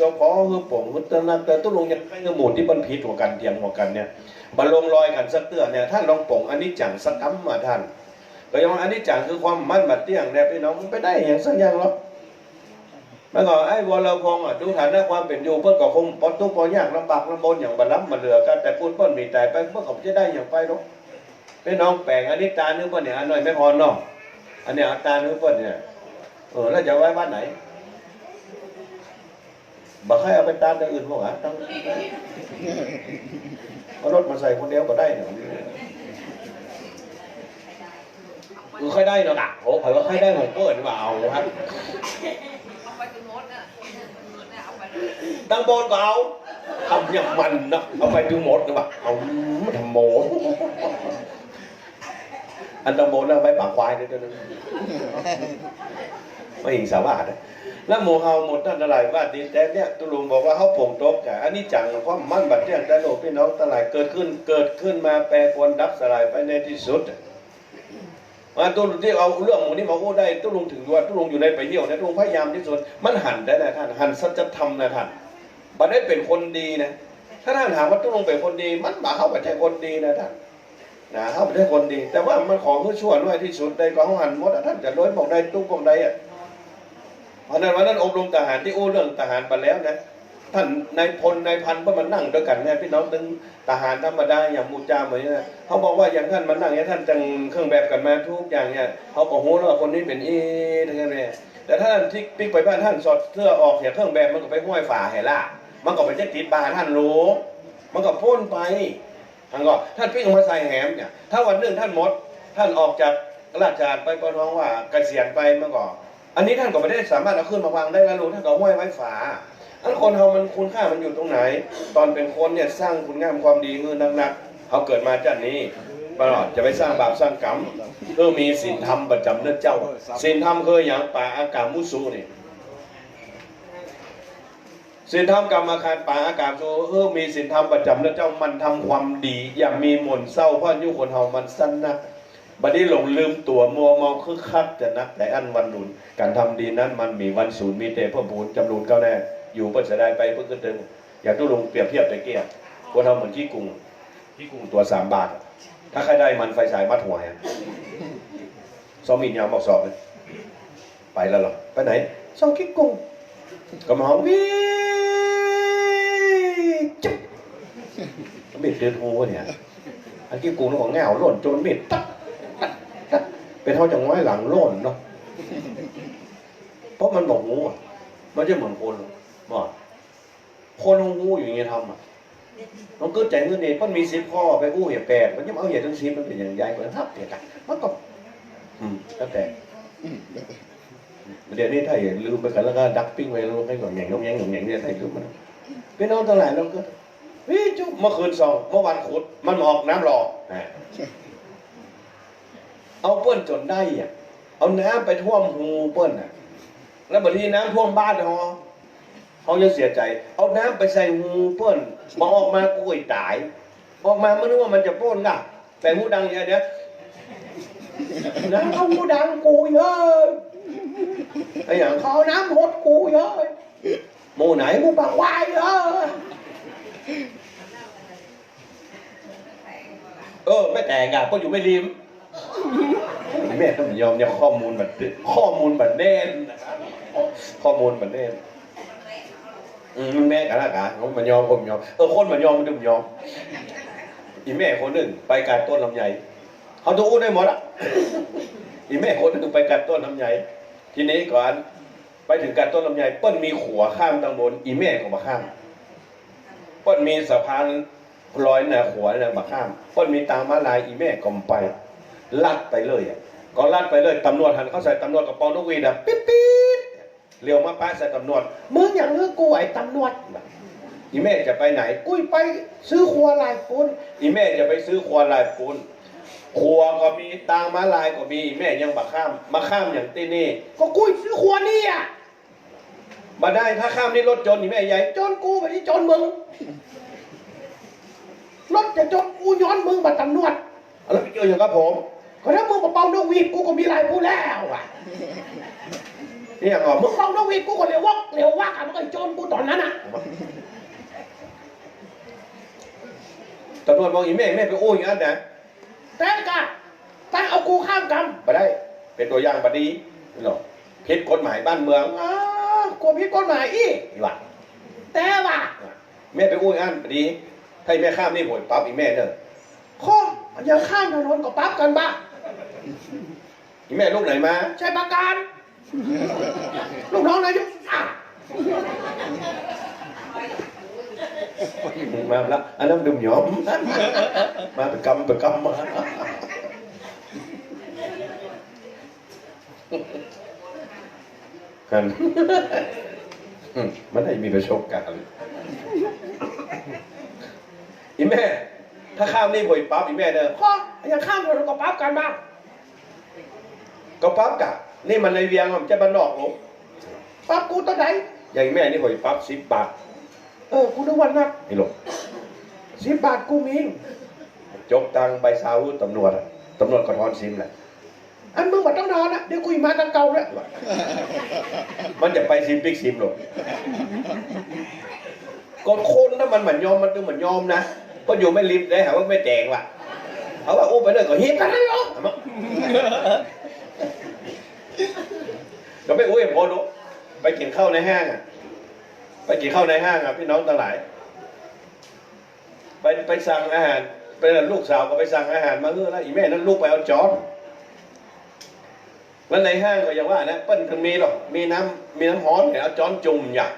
สพคือป่งคือตนักแต่ตุ้ลงยังให้หมู่ที่บันผิดหัวกันเทียงหัวกันเนี่ยบันลงรอยกันสักเตื้อเนี่ยท่านลองป่งอันนี้จังสักกัมาท่านก็ยังว่าอันนี้จังคือความมั่นบัดเตี้ยงเนี่ยพี่น้องมันไปได้อย่างสักอย่างหรอกเมื่อก่อนไอ้วรพงษ์อะดูฐานะความเป็นอยู่เพื่อนก็คงปอทุกข์ปอยากลำบากลำบนอย่างบัดล้ำมาเหลือกันแต่พูดเพื่อนมีแต่ไปเพื่อนเขาจะได้อย่างไปหรอกพี่น้องแปลงอันนี้ตาเนื้อเพื่อนเนี่ยอันหน่อยไม่พอเนาะอันเนี้ยอัตาเนื้อเพื่อนเนี่ยเออแล้วจะไว้บ้านไหน บักให้เอาไปตามอย่างอื่นพวกอะต้งเอารถมาใส่คนเดียวก็ได้เนาะคือค่อยได้เนาะอะโอ้เผยว่าค่อยได้ของเปิดมาเอาครับเอาไปตรงโน้นน่ะโน้นน่ะเอาเลยตั้งบนก็เอาทำอย่างมันนะเอาไปดูหมดนะวะเอาทำโมอันตั้งบนแล้วเอาไปปากควายด้วยนะไม่หิงสาวาด แล้วหมูเฮาหมดนั่นอะไรว่าดีแต่เนี่ยตุลุงบอกว่าเขาโป่งตกแต่อันนี้จังเพราะมันบัดเจียงแต่โลกพี่น้องตลายเกิดขึ้นเกิดขึ้นมาแปรปรวนดับสลายไปในที่สุดมาตุลุงที่เอาเรื่องหมูนี้มาพูดได้ตุลุงถึงว่าตุลุงอยู่ในไปเยี่ยวนะตุลุงพยายามที่สุดมันหันได้นะท่านหันสัจธรรมนะท่านบัดได้เป็นคนดีนะถ้าท่านถามว่าตุลุงเป็นคนดี มันบ่าเข้าไปใช่คนดีนะท่านนะเข้าไปใช่คนดี แต่ว่ามันของที่ชั่วน้อยที่สุดในกองหันหมดท่านจะร้อยบอกได้ตุ้งบอกได้อะ เพราะนั้นวันนั้นอบรมทหารที่อู้เรื่องทหารไปแล้วนะท่านนายพลนายพันเพื่อมานั่งด้วยกันนี่พี่น้องตึงทหารธรรมดาอย่างมูจาเหมือนเนี่ยเขาบอกว่าอย่างท่านมานั่งเนี่ยท่านจังเครื่องแบบกันมาทุกอย่างเนี่ยเขาก็หูแล้วว่าคนนี้เป็นอีทั้งนั้นเลยแต่ท่านที่ปิ๊กไปบ้านท่านสอดเสื้อออกเนี่ยเครื่องแบบมันก็ไปห้อยฝาเหล่ะมันก็ไปเจะติดบาท่านรู้ มันก็พ่นไปท่านก็ท่านปิ๊กออกมาใส่แหมเนี่ยถ้าวันหนึ่งท่านหมด ท่านออกจากราชการไปปน้องว่าเกษียณไปเมื่อก่อน อันนี้ท่านก็ไม่ได้สามารถเอาขึ้นมาวางได้แล้วรู้ท่านก็ห้อยไว้ฝาอันคนเรามันคุณค่ามันอยู่ตรงไหน ตอนเป็นคนเนี่ยสร้างคุณงามความดีเงินนักๆเขาเกิดมาจากนี้ตลอดจะไปสร้างบาปสร้างกรรมเพื่อมีศีลธรรมประจำเนื้อเจ้าศีลธรรมคืออย่างป่าอากาศมุสูนี่ศีลธรรมกรรมอาคารป่าอากาศโซเออมีศีลธรรมประจำเนื้อเจ้ามันทำความดี อย่ามีหม่นเศร้าเพราะยุคนเฮามันสั้นนัก บัดนี้หลงลืมตัวมัวเมาคึกคักจะนักแต่อันวันหนุนการทำดีนั้นมันมีวันศูนย์มีแต่เพื่อบูนจำรูนก้าวแน่อยู่เพื่อจะได้ไปเพื่อขึ้นเดินอยากต้องลงเปรียบเทียบตะเกียบว่าทำเหมือนขี้กุ้งขี้กุ้งตัวสามบาท ถ้าใครได้มันไฟฉายมัดหัวอะซอมมินยาวบอกสอบเลยไปแล้วหรอไปไหนส่องขี้กุ้งก็มาหอมวิจุ๊บมิดเดือนหูเนี่ยอันขี้กุ้งของแง่วโล่นโจนมิดตัดตัดตัด เป็นเท่าจังไว้หลังโล่นเนาะเพราะมันบอกงูอะมันจะเหมือนคนบอกคนของงูอยู่อย่างเงี้ยทำอะมันเกิดใจเงินเองมันมีสิบข้อไปกู้เหตุแปดมันยังเอาเหตุทั้งสิบมันเป็นอย่างใหญ่กว่าทับเหตุกันมันก็อืมแล้วแต่เดี๋ยวนี้ถ้าอย่าลืมไปกันแล้วก็ดักปิ้งไว้แล้วให้ก่อนแหย่งน้องแหย่งน้องแหย่งเนี่ยให้ลืมมันพี่น้องทั้งหลายเราก็เฮ้ยจุ๊บเมื่อคืนสองเมื่อวันขุดมันออกน้ำรอนะ เอาเปิ้นจนได้อะเอาน้ำไปท่วมหูเปิ้นอะ แล้วบางทีน้ำท่วมบ้านเขาเขาจะเสียใจ เอาน้ำไปใส่หูเปิ้นมาออกมากุยตาย ออกมาไม่รู้ว่ามันจะป้นก่ะ แต่หูดังอย่างเนี้ยน้ำเขาหูดังกูเยอะไอ้อย่างเขาน้ำหดกูเยอะหมูไหนหมูปากวายเยอะเออ ไม่แต่งอะเพราะอยู่ไม่ริม แม่ต้องยอมเนี่ยข้อมูลแบบข้อมูลแบบแน่นนะครับข้อมูลแบบแน่นอืมแม่กันละกันผมมันยอมผมยอมเออคนมันยอมมันถึงยอมอีแม่คนหนึ่งไปการต้นลำไยเขาทุกได้หมดอะอีแม่คนหนึ่งไปการต้นลำไยทีนี้ก่อนไปถึงการต้นลำไยเปิ้ลมีขัวข้ามตำบลอีแม่ก็มาข้ามเปิ้ลมีสะพานลอยหน้าขัวนะมาข้ามเปิ้ลมีตางมาลายอีแม่ก็ไปลัดไปเลยอะ ก็ลัดไปเลยตำรวจหันเขาใส่ตำรวจกับปองนกวีดอะปิ๊ดปิ๊ดเลี้ยวมาป้าใส่ตำรวจมึงอย่างนี้กูไอ้ตำรวจอีแม่จะไปไหน กุ้ยไปซื้อครัวลายปูนอีแม่จะไปซื้อครัวลายปูนครัวก็มีตางมาลายก็มีอีแม่ยังมาข้าม มาข้ามอย่างที่นี่ ก็กุ้ยซื้อครัวนี่อะมาได้ถ้าข้ามนี่รถจนอีแม่ใหญ่จนกูไม่ได้จนมึงรถจะจนกูย้อนมึงมาตำรวจแล้วไปเจออย่างกับผม ก็ถ้ามึงมาเป่านกหวีดกูก็มีหลายผู้แล้วอะเนี่ยก่อนมึงฟังน้องวีกูก็เร็ววอกเร็วว่ากันมันก็โจรกูตอนนั้นอะตำรวจบอกอีแม่แม่ไปโอ้ยอย่างนั้นนะแต่กะตั้งเอากูข้ามกรรมมาได้ เป็นตัวอย่างบดีหรอกผิดกฎหมายบ้านเมืองอ้าวกูพิดกฎหมายอีกอีหว่าแต่ว่าแม่ไปโอ้ยอันบดีให้แม่ข้ามนี่ผลปั๊บอีแม่เนอะข้ออย่าข้ามถนนก็ปั๊บกันบ้า อีแม่ลูกไหนมา ใช่ประการ ลูกน้องนายกอะมาแล้วอันนั้นดุมหยอมมาไปกำไปกำมากันอืมมันได้มีประสบการณ์อีแม่ ถ้าข้ามนี่บ่อยปั๊บอีแม่เนอะข้ออย่าข้ามถนนก็ปั๊บกันบ้า ก็ปั๊บกะนี่มันในเวียงมันจะบ้านนอกลูกปั๊บกูตอนไหนอย่างแม่นี่บ่อยปั๊บสิบบาท เออกูนึกวันนักนี่ลูกสิบบาทกูมีจกตังใบซาวุตำรวจอะตำรวจก็ทอนซิมแหละอันมึงบัดต้องนอนอะเดี๋ยวกูอีมาตังเก่าเลยมันจะไปซิมปิกซิมหรอกกดคนถ้ามันเหมือนยอมมันต้องเหมือนยอมนะก็อยู่ไม่ริมได้หาว่าไม่แจงว่ะเขาว่าโอ้ไปเลยก็เฮียกันได้เหรอเอามา ก็ไม่อุ้ยพอรู้ไปกินข้าวในห้างอะไปกินข้าวในห้างอะพี่น้องทั้งหลายไปไปสั่งอาหารไปนั่นลูกสาวก็ไปสั่งอาหารมาเออแล้วอีแม่นั่นลูกไปเอาจอนแล้วในห้างก็อย่างว่านะเปิ้ลกันมีหรอกมีน้ำมีน้ำฮ้อนเนี่ยเอาจอนจุ่มอยาก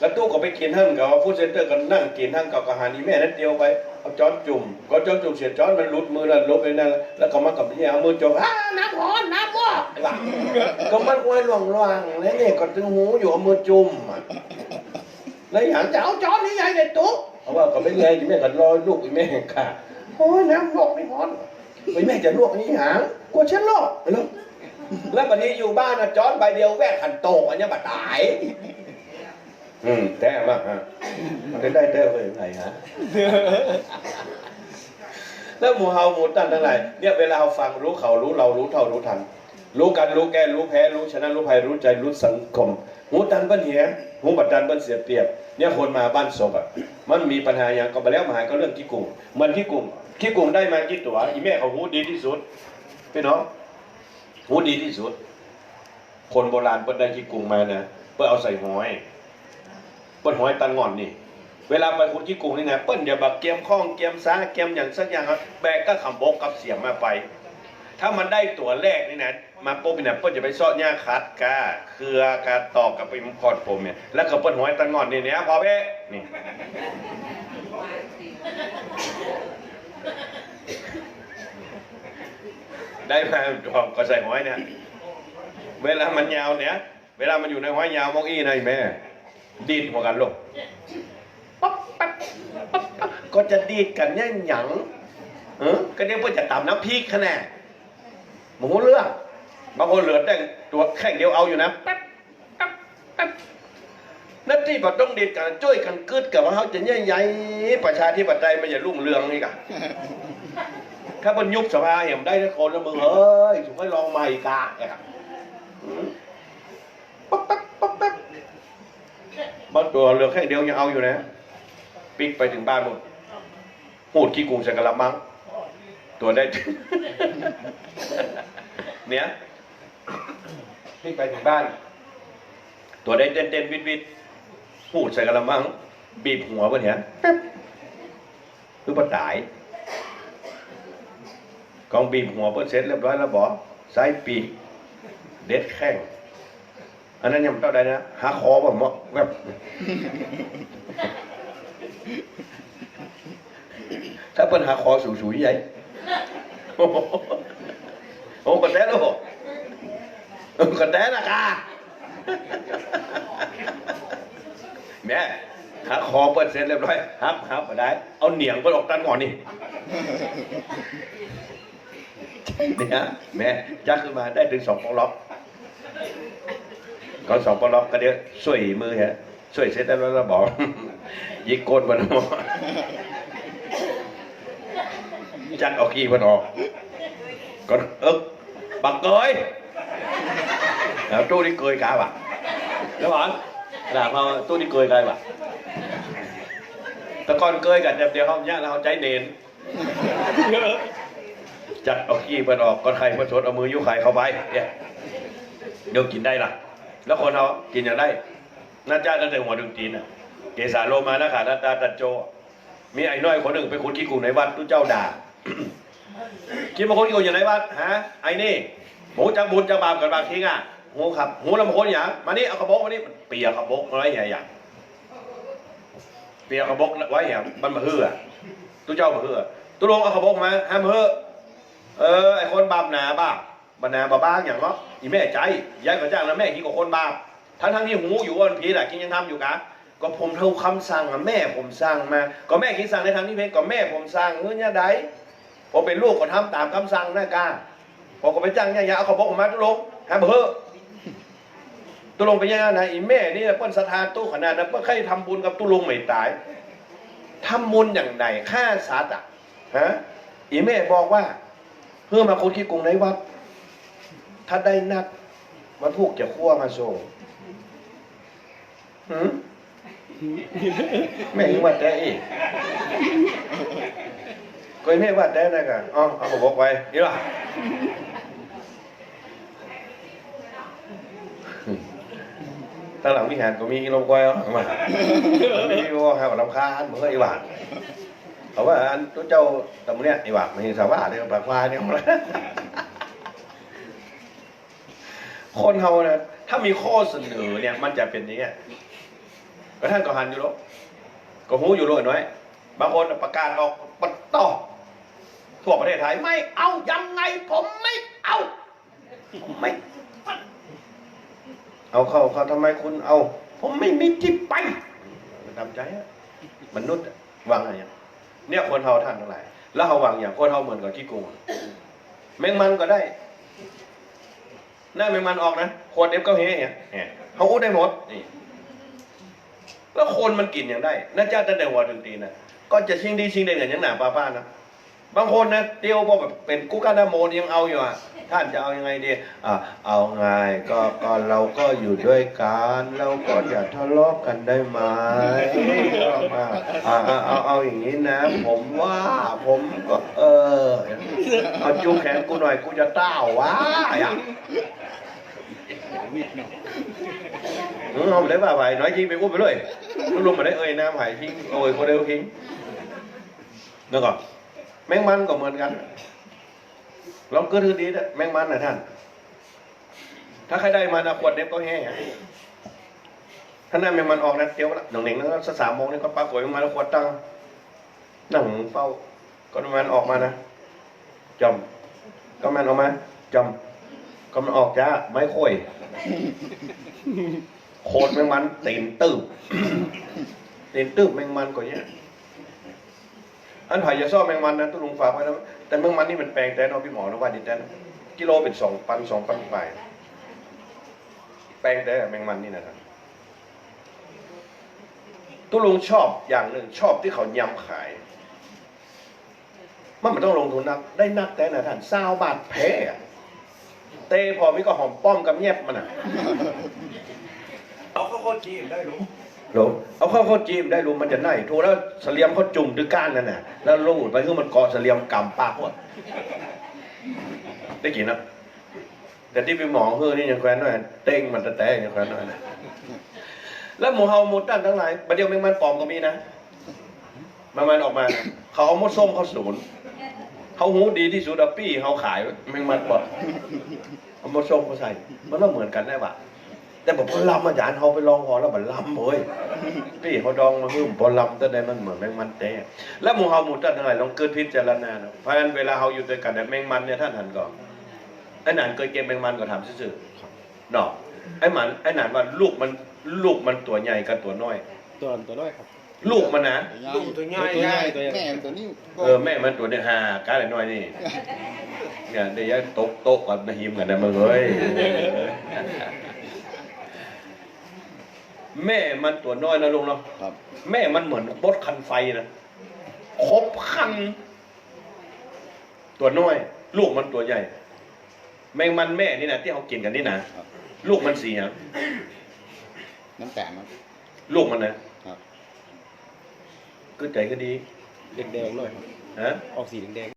แล้วตู้ก็ไปกินท่านกับผู้ดเซ็นเตอร์ก็นั่งกินท่านกับอาหารอีแม่นั่นเดียวไป เอาจอนจุ่มก็จอนจุ่มเสียจอนมันหลุดมือแล้วลุกไปนั่นแล้วก็มากับเนี่ยเอามือจมอะอ่าน้ำร้อนน้ำวอกก็มันไว้หลวงหลวงๆแล้วเนี่ยก็ตึงหูอยู่เอามือจุ่มแล้วอย่างจะเอาจอนนี่ใหญ่เลยตุ๊กเอาว่าก็ไม่ไงอีแม่ก็รอลูกอีแม่ค่ะโอ้ยน้ำวอกไม่ร้อนอีแม่จะลวกนนี้หางกูเช็ดโลกแล้วแล้วบัดนี้อยู่บ้านนะจอนใบเดียวแวกขันโตอันนี้บัดตาย อืมแท้มากฮะมันได้ได้เลยไงฮะแล้วหมูเฮาหมูตันทั้งหลายเนี่ยเวลาเราฟังรู้เขารู้เรารู้เท่ารู้ทัน รู้กันรู้แก้รู้แพ้รู้ชนะรู้ภัยรู้ใจรู้สังคมหูตันเบิ้นเหียหูบัดดันเบิ้นเสียเปรียบ เนี่ยคนมาบ้านศพอะมันมีปัญหาอย่างก็ไปแล้วมาหาก็เรื่องขี้กุ่งเหมันขี้กุ่งขี้กุ่งได้มากี่ตัวอีแม่เขาหูดีที่สุดพี่น้องหูดีที่สุด คนโบราณเปิ้นได้ขี้กุ่งมานะเพื่อเอาใส่หอย เปิ้นหอยตันงอนนี่ เวลาไปขุดขี้กุ่งนี่นะเปิ้นอย่าบักเกียมข้องเกียมซ้าเกียมอย่างสักอย่างครับแบกก็ขำบกกับเสียมมาไป ถ้ามันได้ตัวแรกนี่นะมาปุ๊บเนี่ยเปิ้นจะไปซ่อนหญ้าคัดกาเครือกาตอกกับไปพอดผมเนี่ยแล้วก็เปิ้นหอยตันงอนนี่เนี่ยพอเพ่นี่ได้มาก็ใส่หอยเนี่ยเวลามันยาวเนี่ย เวลามันอยู่ในหอยยาวมองอี้นะแม่ ดีดหัวกันลูกปั๊บปั๊บปั๊บปั๊บก็จะดีดกันเนี่ยหยังเออก็เนี่ยเพื่อจะตำน้ำพริกคะแนนหมูเลือกบางคนเหลือแต่ตัวแข่งเดียวเอาอยู่นะปั๊บปั๊บปั๊บนั่นที่บัต้องดีดกันช่วยกันกึดกับว่าเขาจะใหญ่ๆประชาธิปไตยมันจะรุ่งเรืองนี่กะถ้ามันยุบสภาเห็นได้ทุกคนแล้วมึงเอ้ยถูกให้ลองมาอีกาไอ้กะางตัวเหลือแค่เดียวยังเอาอยู่นะ ปิกไปถึงบ้านหมดหูดขี้กุงใส่กระมัง ตัวได้ เนี่ยปิกไปถึงบ้าน ตัวได้เต้นเต้นวิดวิดหูดใส่กระมัง บีบหัวปะเนี่ยแป๊บคือปะตายกองบีบหัวเพิ่นเสร็จเรียบร้อยแล้วบอกใส่ปีกเด็ดแข้ง อันนั้นยังเท่าใดนะหาคอบ่มาแวบถ้าเปิ้นหาคอสูงๆใหญ่โอ้โหโอ้กระแตลูกกระแตนะกาแม่หาคอเปิ้นเสร็จเรียบร้อยฮับฮับมาได้ เอาเหนียงเปิ้นออกตันก่อนนี่เนี่ยแม่จักขึ้นมาได้ถึงสองปองล็อก เขาสองปลอกก็เดี๋ยวช่วยมือฮะช่วยเสร็จแล้วเราบอกยิกโกนมันออกจัดออกกี่มันออกก็เอ๊กบักเกยแล้วตู้นี้เกยกาบะแล้วหวังหลาบเอาตู้นี้เกยกาบะตะกอนเกยกันเดียวห้องยากแล้วเราใจเน้นจัดออกกี่มันออกก่อนไข่มาชดเอามือยุไข่เข้าไปเนี่ยเดี๋ยวกินได้ละ แล้วคนเขากินอย่างได้น่าจ้าตั้งแต่หัวถึงตีนอะเกสาโลมานะขาตาตาตัดโจ มีไอ้น้อยคนหนึ่งไปขุดขี้กูในวัดตู้เจ้าด่าคิดมาคนขี้กูอยู่ในวัดฮะไอ้นี่หมูจะบุญจะบาปกันบางทีอะหูครับหูลำคนอย่างมานี่เอากระบอกมานี่เปียกกระบอกไว้อย่างอย่างเปียกกระบอกไว้อย่มันมาเฮือตู้เจ้ามาเฮือตู้ลงเอากระบอกมาห้ามเฮือเออไอ้คนบาปหนาบ้า บนาบ้าบ้างอย่างเนาะอีแม่ใจย้ายกับจ้างแล้วแม่ขี้กับคนบาปทั้งทั้งที่หูอยู่ว่ามันผีแหละกินยังทำอยู่กะก็ผมเท่าคำสั่งอะแม่ผมสั่งมา ก็แม่คิดสั่งในทางนี้เพลงก็แม่ผมสั่งเมื่อเนี่ยใดผมเป็นลูกก็ทำตามคำสั่งนะกาผมก็ไปจ้างเนี่ยอย่าเอาขาบอกผมมาตุลงหาเบอร์ตุลงไปยังไงนะอีแม่นี่เปิ้นสถานตู้ขนาดนั้นเปิ้นเคยทำบุญกับตุลงไม่ตายทำบุญอย่างใดฆ่าสัตว์อะฮะอีแม่บอกว่าเพื่อมาคนที่กรุงในวัด ถ้าได้นัก มันพูกจะคั่วมาส่งหืมแม่งวัดได้อีกก็แม่วัดได้นะกันอ๋อเอาผมบอกไว้นี่ล่ะตั้งหลังวิหารก็มีลมก้อยเอามามีว่าหาว่าลำคาญเหมือนกับอีหวานเพราะว่าอันตัวเจ้าตำเนี่ยอีหวานไม่ใช่สาวบ้าเนี่ยปากควายเนี่ย คนเฮานะถ้ามีข้อเสนอเนี่ย มันจะเป็นอย่างเงี้ยก็ท่านก็หันอยู่หรอกก็หูอยู่เลยน้อยบางคนประกาศออกปัดต่อทั่วประเทศไทยไม่เอายังไงผมไม่เอาผมไม่ เอาเข้าเขาทำไมคุณเอา ผมไม่มีที่ไปมันทำใจมนุษย์วางอะไรอย่างเนี่ยคนเฮาท่านทั้งหลาย แล้วเฮาวางอย่างคนเฮาเหมือนกับขี้โกงแมงมันก็ได้ หน้าแมงมันออกนะคนเอฟก็เฮ้เนี่ยเนี่ยเขาอู้ได้หมดนี่แล้วคนมันกินอย่างได้น่าจะตั้งแต่หัวถึงตีนนะก็จะชิงดีชิงเด่นอย่างหนาป้าป้านะบางคนนะเตียวพอแบบเป็นกุ๊กกานาโมนยังเอาอยู่อะ ท่านจะเอายังไงดีอ่าเอาไงก็ก็เราก็อยู่ด้วยกันเราก็อย่าทะเลาะกันได้ไหมอ่าอ่าเอาเอาอย่างนี้นะ ผมว่าผมก็เออเอาจูงแขนกูหน่อยกูจะเต้าวะอะ Ừ, không để bà vậy nói chi bị út ไปเลย nó luôn mà đấy ơi nam hải ทิ้งโอ้ยคนเดียวทิ้งนึกออกแมงมันก็เหมือนกัน ลองเกิดขึ้นดีนะแมงมันนะท่าน ถ้าใครได้มานะขวดเด็บก็แห้งถ้าน้าแมงมันออกนะเดี๋ยวหนึ่งหนึ่งแล้วสักสามโมงนี่ก็ปลาขวยมาแล้วขวดตั้งนั่งเฝ้าก็มันออกมานะจอมก็มันออกมาจอมก็มันออกจ้าไม้ค่อยโคตรแมงมันตีนตืบตีนตืบแมงมันกว่าเนี้ย อันไผ่จะซ่อแมงมันนะตุ้ลุงฝากไว้นะแต่แมงมันนี่มันแปลงแต่เนอะพี่หมอนะว่าดิแต่นกิโลเป็นสองพันสองพันไปแปลงแต่แมงมันนี่นะครับตุลุงชอบอย่างหนึ่งชอบที่เขายำขาย มันไม่ต้องลงทุนนัก ได้นักแต่นะท่านซาวบาทแพ้เตพอมิก็หอมป้อมกับแยบมันอะเอาข้าวโพดจีนได้รู้ หลงเอาเข้าเข้าจีมได้รู้มันจะไหนถูกแล้วเสลียมเขาจุ่มด้วยก้านนั่นน่ะแล้วลูดไปคือมันเกาะเสลียมกำปากหมดได้กินนะแต่ที่ไปหมอเฮือนี่ยังแควนหน่อยเต้งมันตะแตงยังแควนหน่อยนะแล้วหมูเฮาหมูตั้นทั้งหลายประเดี๋ยวแมงมันปลอมก็มีนะแมงมันออกมา เขาเอามดส้มเข้าศูนย์เขาหูดีที่สุดอะปี้เขาขายแมงมันปลอมเอามดส้มเขาใส่มันก็เหมือนกันได้ปะ แต่บอกพอลำอาจารย์เขาไปลองพอแล้วมันลำเว้ยพี่เขาดองมาเพิ่มพอลำแต่ใดมันเหมือนแมงมันแต้แล้วหมูเฮาหมูตันทั้งหลายลองเกิดพิจารณานะเพราะฉะนั้นเวลาเฮาอยู่ด้วยกันเนี่ยแมงมันเนี่ยท่านหันก่อนไอ้หนานเคยเก็บแมงมันก็ทำซื่อๆเนาะไอ้หมันไอ้หนานว่าลูกมันลูกมันตัวใหญ่กับตัวน้อย ตัวตัวน้อยครับลูกมันนะลูกตัวง่ายตัวใหญ่ง่ายตัวใหญ่แม่ตัวนี้ก็เออแม่มันตัวเนี่ยหากาอะไรน้อยนี่เนี่ยเดี๋ยวจะตกโต๊ะกับนาฮิมกันนะมึงเอ้ย แม่มันตัวน้อยนะลุงเนาะครับ แม่มันเหมือนรถคันไฟนะครบคัน ตัวน้อย ลูกมันตัวใหญ่ แมงมันแม่นี่นะที่เขากินกันนี่นะลูกมันสีหยังน้ำตาลครับ ลูกมันนะครับ ก็ใจก็ดีแดงๆหน่อยครับ ฮะ ออกสีแดง